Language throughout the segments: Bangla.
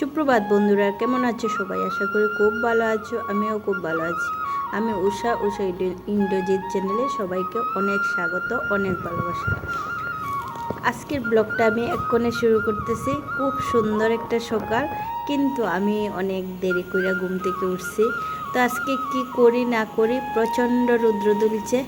সুপ্রভাত বন্ধুরা, কেমন আছো সবাই? আশা করি খুব ভালো আছো, আমিও খুব ভালো আছি। আমি উষা উষা ইন্ডো- ইন্দ্রজিৎ চ্যানেলে সবাইকে অনেক স্বাগত, অনেক ভালোবাসা। আজকের ব্লগটা আমি এক্ষণে শুরু করতেছি। খুব সুন্দর একটা সকাল, কিন্তু আমি অনেক দেরি করে ঘুম থেকে উঠছি। তো আজকে কি করি, না করি, প্রচণ্ড রুদ্র দুলছে।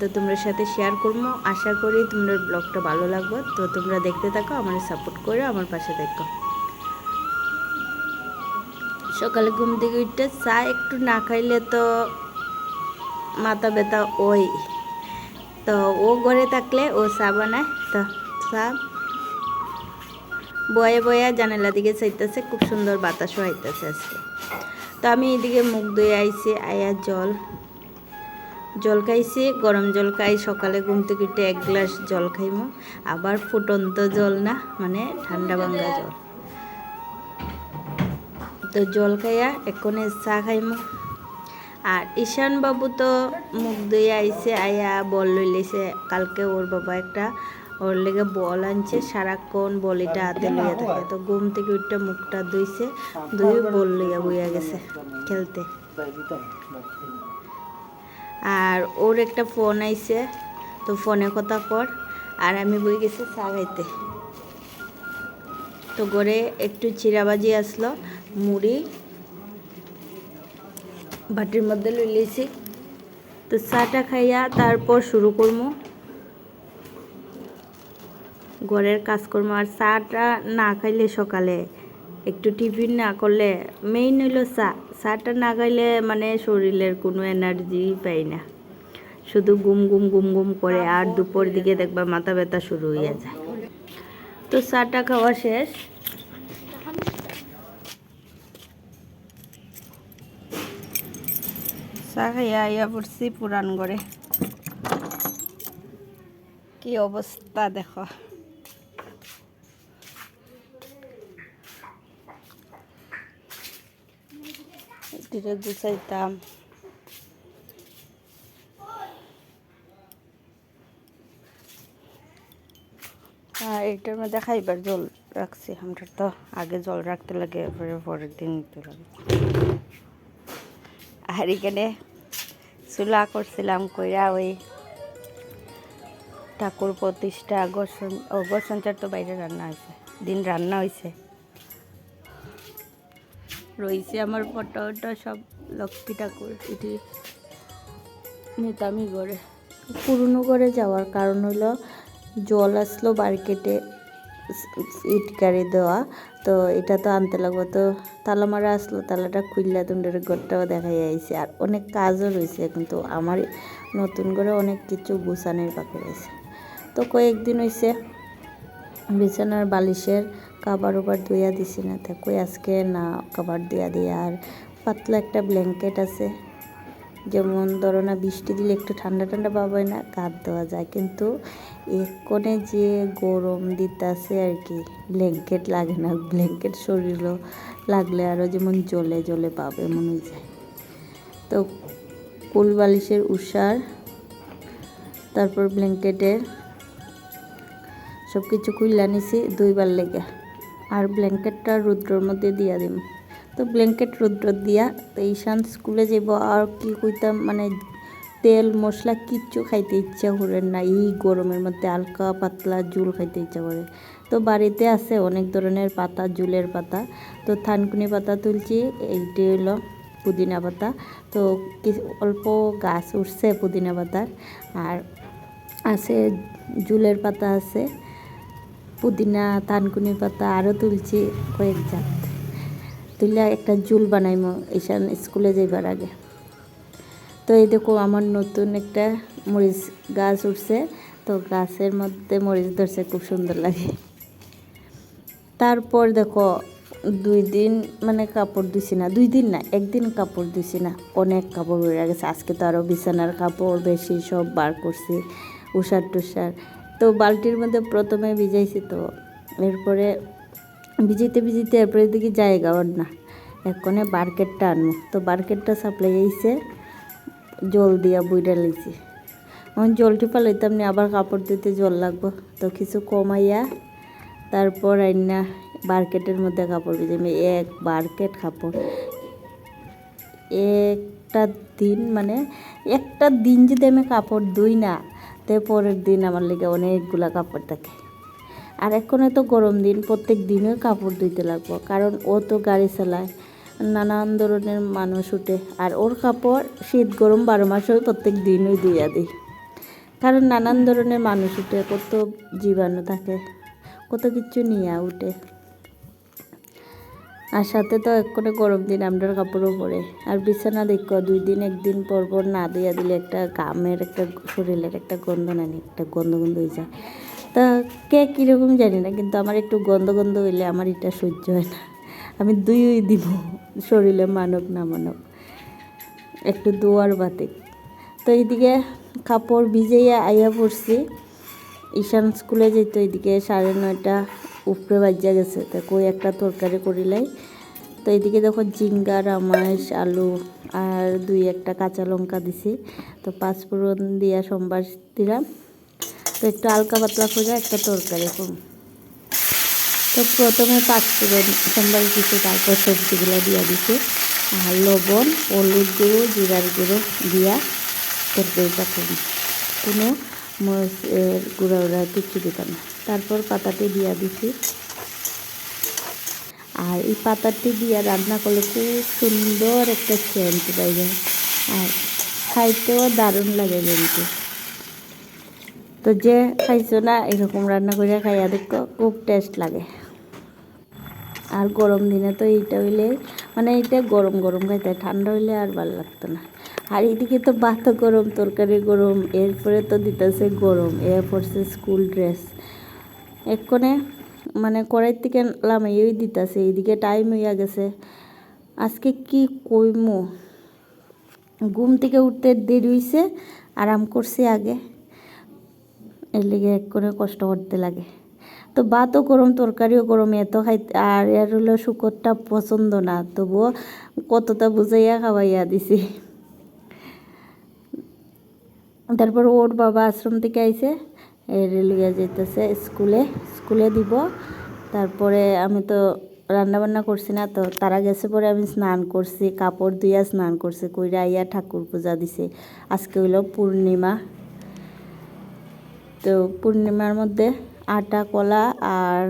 তো তোমরা সাথে শেয়ার করব। আশা করি তোমাদের ব্লগটা ভালো লাগবে। তো তোমরা দেখতে থাকো আমার সাপোর্ট করে আমার পাশে দেখো সকালে ঘুম থেকে উঠতে চা একটু না খাইলে তো মাথা ব্যথা ওই। তো ও ঘরে থাকলে ও চা বানায়। তো চা বয়ে বয়ে জানালা দিকে চাইতেছে, খুব সুন্দর বাতাসও আইতেছে আজকে। তো আমি এদিকে মুখ ধুয়ে আইছি, আয়া জল। জল খাইছি, গরম জল খাই, সকালে ঘুম থেকে উঠে এক গ্লাস জল খাইমো। আবার ফুটন্ত জল না মানে ঠান্ডা ভাঙ্গা জল। তো জল খাইয়া এক্ষণে চা খাইমো। আর ঈশান বাবু তো মুখ ধুয়ে আইসে আয়া বল লইলেছে, কালকে ওর বাবা একটা ওর লেগে বল আনছে, সারাক্ষণ বলিটা হাতে লইয়া থাকে। তো ঘুম থেকে উঠে মুখটা ধুইছে ধুয়ে বল লইয়া বইয়া গেছে খেলতে। আর ওর একটা ফোন আইছে, তো ফোনে কথা কর, আর আমি বই গেছি চা খাইতে। তো ঘরে একটু চিরাবাজি আসলো মুড়ি, বাটির মধ্যে লই লিয়েছি তো চাটা খাইয়া তারপর শুরু করব ঘরের কাজকর্ম, আর চাটা না খাইলে সকালে একটু টিফিন না করলে মেইন হইল চা। চাটা না খাইলে মানে শরীরের কোনো এনার্জি পাই না। শুধু গুম গুম গুম গুম করে আর দুপুর দিকে দেখবা মাথা ব্যথা শুরু হয়ে যায়। তো চাটা খাওয়া শেষ। চা খাইয়া আইয়া পড়ছি পুরান ঘরে কি অবস্থা দেখো। এটিরে গুছাইতাম। আর এটার মধ্যে খাইবার জল রাখছি, আমরা তো আগে জল রাখতে লাগে পরে পরের দিন নিতে লাগে। আর এখানে চুলা করছিলাম কইরা ওই ঠাকুর প্রতিষ্ঠা, গোসন, ও গোসনচার তো বাইরে রান্না হয়েছে দিন রান্না হয়েছে রয়েছে আমার ফটো ওটা সব লক্ষ্মী ঠাকুর, এটি নেতামি ঘরে। পুরনো ঘরে যাওয়ার কারণ হলো জল আসলো মার্কেটে ইট গাড়ি দেওয়া। তো এটা তো আনতে লাগবো। তো তালা মারা আসলো, তালাটা খুললা তুন্ডের ঘরটাও দেখা যাইছে আর অনেক কাজও রয়েছে কিন্তু আমার নতুন করে অনেক কিছু গুছানোর বাকি রয়েছে তো কয়েকদিন হয়েছে বিছানার বালিশের কাবার ওবার ধুইয়া দিছি না। তো কই আজকে না কাবার দিয়া দিয়া আর পাতলা একটা ব্ল্যাঙ্কেট আছে। যেমন ধরো না, বৃষ্টি দিলে একটু ঠান্ডা ঠান্ডা পাবে না, কাঁধ দেওয়া যায়। কিন্তু এক্ষণে যে গরম দিতেছে আর কি ব্ল্যাঙ্কেট লাগে না ব্ল্যাঙ্কেট শরীরও লাগলে আরও যেমন জলে জলে পাবে মনে যায়। তো কুল বালিশের উষার তারপর ব্ল্যাঙ্কেটের সব কিছু খুললা নিছি, দুইবার লেগে। আর ব্ল্যাঙ্কেটটা রুদ্রর মধ্যে দিয়া দিম। তো ব্ল্যাঙ্কেট রুদ্র দিয়া, তো ঈশান স্কুলে যাব আর কি কইতাম মানে তেল, মশলা কিচ্ছু খাইতে ইচ্ছা করে না। এই গরমের মধ্যে হালকা পাতলা জুল খাইতে ইচ্ছা করে। তো বাড়িতে আছে অনেক ধরনের পাতা, জুলের পাতা। তো থানকুনি পাতা তুলছি এইটি হলো পুদিনা পাতা। তো অল্প গাছ উঠছে পুদিনা পাতার, আর আছে জুলের পাতা আছে, পুদিনা, থানকুনি পাতা আরও তুলছি কয়েক জাত। তুলে একটা জুল বানাইমো ঈশান স্কুলে যাইবার আগে। তো এই দেখো আমার নতুন একটা মরিচ গাছ উঠছে, তো গাছের মধ্যে মরিচ ধরছে, খুব সুন্দর লাগে। তারপর দেখো, দুই দিন মানে কাপড় ধুইছি না, দুই দিন না, একদিন কাপড় ধুইছি না, অনেক কাপড় উড়ে গেছে। আজকে তো আরও বিছানার কাপড় বেশি সব বার করছি উষার টুষার। তো বালতির মধ্যে প্রথমে ভিজাইছি তো, এরপরে ভিজিতে ভিজিতে এরপরে দিকে জায়গা ওর না। এক্ষণে বার্কেটটা আনব তো বার্কেটটা সাপ্লাই আইছে, জল দিয়া বইটা লইছি। এখন জল টিপা লইতাম নি, আবার কাপড় দিতে জল লাগবো। তো কিছু কমাইয়া তারপর আইনা বার্কেটের মধ্যে কাপড় আমি এক বার্কেট কাপড়। একটা দিন মানে একটা দিন যদি আমি কাপড় ধুই না, তো পরের দিন আমার লেগে অনেকগুলা কাপড় থাকে। আর এখন তো গরম দিন, প্রত্যেক দিনই কাপড় ধুইতে লাগবো। কারণ ও তো গাড়ি চালায়, নানান ধরনের মানুষ উঠে। আর ওর কাপড় শীত গরম বারো মাসেও প্রত্যেক দিনই ধুইয়া দিই। কারণ নানান ধরনের মানুষ উঠে, কত জীবাণু থাকে, কত কিছু নিয়ে উঠে। আর সাথে তো এক্ষণে গরম দিন আমরার কাপড়ও পরে। আর বিছানা দেখো, দুই দিন, একদিন পর পর না দিয়া দিলে একটা গামের একটা, শরীরের একটা গন্ধ নানি একটা গন্ধ গন্ধ হয়ে যায়। তা কে কীরকম জানি না, কিন্তু আমার একটু গন্ধ গন্ধ হইলে আমার এটা সহ্য হয় না। আমি দুই দিব, শরীরে মানব না মানব। একটু দোয়ার বাতি। তো এইদিকে কাপড় ভিজাইয়া আইয়া পড়ছি। ঈশান স্কুলে যেত এইদিকে সাড়ে নয়টা উপরে বাজ্যা গেছে। তা কই একটা তরকারি করিলাই। তো এইদিকে দেখো জিঙ্গা রামাইশ, আলু আর দুই একটা কাঁচা লঙ্কা দিছি। তো পাঁচ পাঁচফোড়ন দিয়া সোমবার দিলাম তো একটু হালকা পাতলা করে একটা তরকারি করুন তো প্রথমে পাঁচফোড়ন সোমবার দিছি, তারপর সবজিগুলো দিয়া দিছি। আর লবণ, হলুদ গুঁড়ো, জিরার গুঁড়ো দিয়া তরকারিটা করুন কোনো মরিচের গুঁড়া উড়া কিছু দিতাম না। তারপর পাতাটি দিয়া দিছি। আর এই পাতাটি দিয়ে রান্না করলে খুব সুন্দর একটা সেন্ট পাই যায়। আর খাইতেও দারুণ লাগে কিন্তু। তো যে খাইছো না, এরকম রান্না করে খাইয়া দেখো, খুব টেস্ট লাগে। আর গরম দিনে তো এইটা হইলে মানে এইটা গরম গরম খাইতে, ঠান্ডা হইলে আর ভালো লাগতো না। আর এইদিকে তো ভাত গরম, তরকারি গরম, এরপরে তো দিতেছে গরম এর পড়ছে স্কুল ড্রেস এক্ষণে মানে কড়াই থেকে লামাইই দিতেছে, এইদিকে টাইম হইয়া গেছে। আজকে কি কইমু? ঘুম থেকে উঠতে দেরি হইছে, আরাম করছি আগে। এর লিগে এক করে কষ্ট করতে লাগে। তো ভাতও গরম, তরকারিও গরম, এত খাইতে আর এর হলো শুকরটা পছন্দ না, তবুও কতটা বুঝাইয়া খাওয়াইয়া দিছি। তারপর ওর বাবা আশ্রম থেকে আইছে, এর লিগে যেতেছে স্কুলে স্কুলে দিব। তারপরে আমি তো রান্না বান্না করছি না, তো তারা গেছে পরে আমি স্নান করছি, কাপড় ধুইয়া স্নান করছি, কইরা আইয়া ঠাকুর পূজা দিছে। আজকে হইল পূর্ণিমা। তো পূর্ণিমার মধ্যে আটা, কলা আর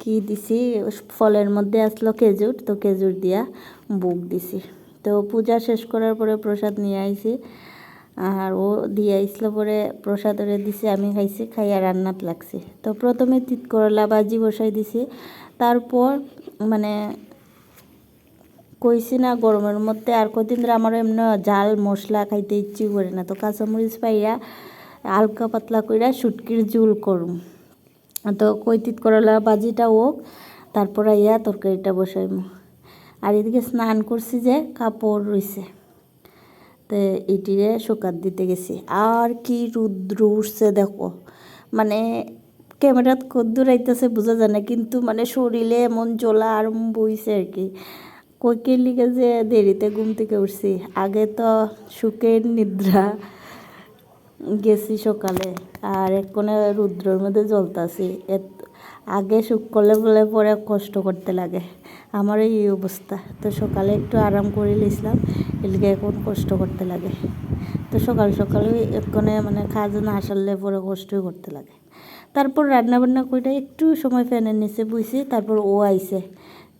কি দিছি? ফলের মধ্যে আসলো খেজুর, তো খেজুর দিয়া বুক দিছি। তো পূজা শেষ করার পরে প্রসাদ নিয়ে আইছি। আর ও দিয়ে আইসলো পরে প্রসাদ ওরে দিছি, আমি খাইছি, খাইয়া রান্নাত লাগছি। তো প্রথমে তিত করলা বাজি বসাই দিছি। তারপর মানে কইছি না গরমের মধ্যে আর কদিন ধরে আমার এমনি জাল, মশলা খাইতে ইচ্ছে করে না। তো কাঁচামরিচ পাইয়া হালকা পাতলা কইরা শুটকির জুল করুম। তো কৈতিত করলা বাজিটা হোক তারপর ইয়া তরকারিটা বসাইম। আর এদিকে স্নান করছি যে কাপড় রইছে। তো এটিরে শুকাত দিতে গেছি। আর কি রুদ্র উঠছে দেখো। মানে ক্যামেরাত কদ্দুর আইতেছে, বোঝা যায় না। কিন্তু মানে শরীরে এমন জ্বলা আর বইছে আর কি। কইকের লিগে যে দেরিতে ঘুম থেকে উঠছি। আগে তো সুখের নিদ্রা গেছি সকালে, আর এক কোণে রুদ্রর মধ্যে জ্বলতাছি। আগে সুখ করলে বলে পরে কষ্ট করতে লাগে। আমার এই অবস্থা। তো সকালে একটু আরাম করে নিয়েছিলাম এদিকে এখন কষ্ট করতে লাগে। তো সকাল সকালে এক্ষণে মানে কাজ না আসালে পরে কষ্টই করতে লাগে। তারপর রান্না বান্না করে একটু সময় ফ্যানের নিচে বুঝছি তারপর ও আইছে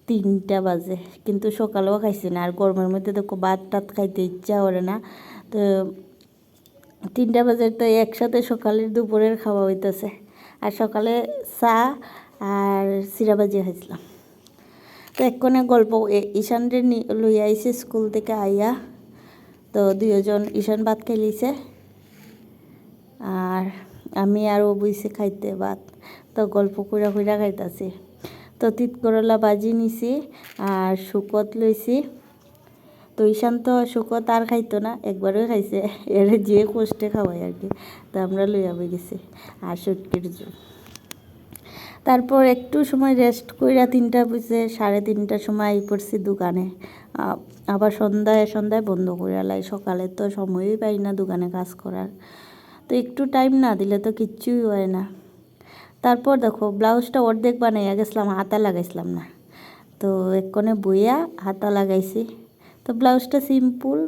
তিনটা বাজে। কিন্তু সকালেও খাইছি না, আর গরমের মধ্যে দেখো ভাত টাত খাইতে ইচ্ছা করে না। তো তিনটা বাজে তো একসাথে সকালের দুপুরের খাওয়া হইতেছে। আর সকালে চা আর সিরাবাজি খাইছিলাম। তো এক্ষণে গল্প ঈশানরে লইয়া আইছে স্কুল থেকে আইয়া। তো দুজন ঈশান ভাত খাইলিছে আর আমি আরও বইছে খাইতে ভাত। তো গল্প কইরা কইরা খাইতাছি। তো তিত করলা বাজি নিছি আর শুকত লইছি। তো ঈশান তো শুকত আর খাইতো না, একবারও খাইছে। এর যে কষ্টে খাওয়াই আর কি। তো আমরা লইয়া বই গেছি, আর সুটকির জল তারপর একটু সময় রেস্ট কইরা তিনটা বুঝে সাড়ে তিনটার সময় পড়ছি দোকানে। আবার সন্ধ্যায় সন্ধ্যায় বন্ধ করে লাই, সকালে তো সময়ই পাই না দোকানে কাজ করার। তো একটু টাইম না দিলে তো কিচ্ছুই হয় না। তারপর দেখো, ব্লাউজটা অর্ধেক বানাইয়া গেছিলাম, হাতা লাগাইছিলাম না। তো এক কোণে বইয়া হাতা লাগাইছি। তো ব্লাউজটা সিম্পল।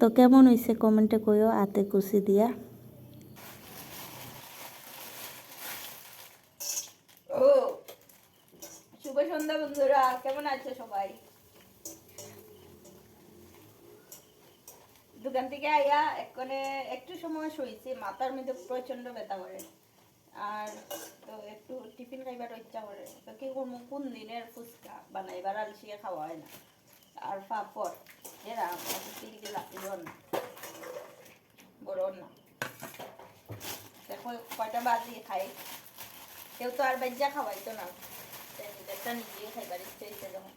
তো কেমন হয়েছে কমেন্টে কইও, হাতে কুচি দিয়া। দোকান থেকে আইয়া একটু সময় মাথার মধ্যে করে। আর তো একটু টিফিন খাইবার ইচ্ছা করে। তো কি কোন ফুচকা? বানাইবার আলসিয়ে খাওয়া হয় না। আর পাপড় এরা তিলকে লাগল না বড় না। দেখো, কয়টা বাজিয়ে খাই। কেউ তো আর বাজ্যা খাওয়াইতো না। নিজেরটা নিজেই খাইবার ইচ্ছে যখন।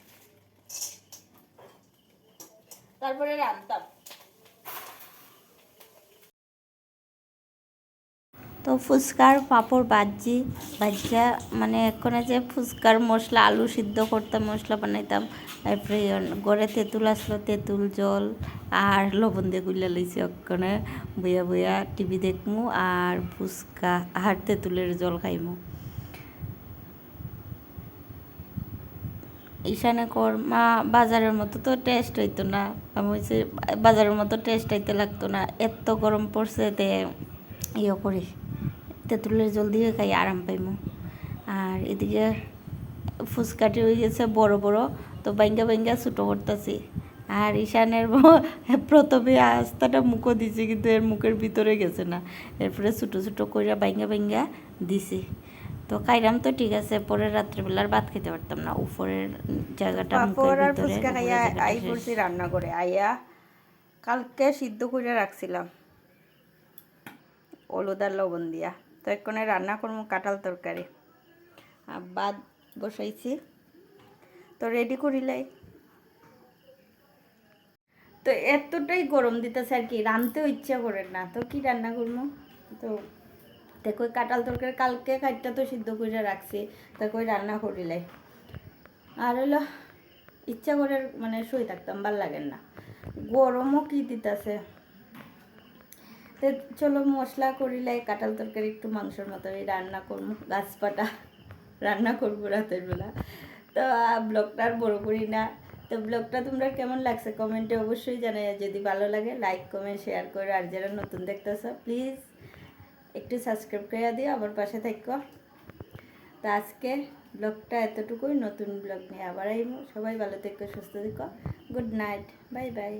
তারপরে রান্তাম। তো ফুচকার পাঁপড় বাজি বাজ্যা মানে এক্ষণে যে ফুচকার মশলা, আলু সিদ্ধ করতাম মশলা বানাইতাম। তারপরে গড়ে তেঁতুল আসলো, তেঁতুল, জল আর লবণ দিয়ে গুলা লইছি এক্ষণে বইয়া বইয়া টিভি দেখমু আর ফুচকা আর তেঁতুলের জল খাইমু। ঈশানে কর্মা বাজারের মতো তো টেস্ট হইতো না। আমি বাজারের মতো টেস্ট হইতে লাগতো না। এত গরম পড়ছে তে ইয়ে করি। তেঁতুলের জল দিয়ে খাই আরাম পাইমু। আর এদিকে ফুচকাটি হয়ে গেছে বড় বড় তো বাইঙ্গা বাইঙ্গা ছোটো করতেছি। আর ঈশানের প্রথমে আস্তাটা মুখও দিছি কিন্তু এর মুখের ভিতরে গেছে না। এরপরে ছোটো ছোটো করে বাইঙ্গা বাইঙ্গা দিছি। তো খাইলাম তো ঠিক আছে পরে রাত্রেবেলার ভাত খেতে পারতাম না। উপরের জায়গাটা আই রান্না করে। আইয়া কালকে সিদ্ধ করে রাখছিলাম। হলুদ আর লবণ দিয়া। তো এক্ষণে রান্না করব কাঁঠাল তরকারি। আর ভাত বসাইছি। তো রেডি করিলাই। তো এতটাই গরম দিতেছে আর কি, রাঁধতেও ইচ্ছা করে না। তো কি রান্না করব? তো দেখো কাঁঠাল তরকারি কালকে খাইটা তো সিদ্ধ করে রাখছি ওই রান্না করিলাই। আর হইল, ইচ্ছা করে মানে শুয়ে থাকতাম, ভালো লাগে না। গরমও কি দিতেছে? তো চলো মশলা করিলাই কাঁঠাল তরকারি একটু মাংসের মতো রান্না করব, গাছপাটা রান্না করব রাতের বেলা। তো ব্লগটা আর বড় করি না। তো ব্লগটা তোমরা কেমন লাগছে কমেন্টে অবশ্যই জানাই যদি ভালো লাগে লাইক কমেন্ট শেয়ার করে। আর যারা নতুন দেখতেছো প্লিজ একটু সাবস্ক্রাইব করে দিও, আবার পাশে থাকো। তো, আজকে ব্লগটা এতটুকুই। নতুন ব্লগ নিয়ে আবার আইমো। সবাই ভালো থেকো, সুস্থ থেকো। Good night bye bye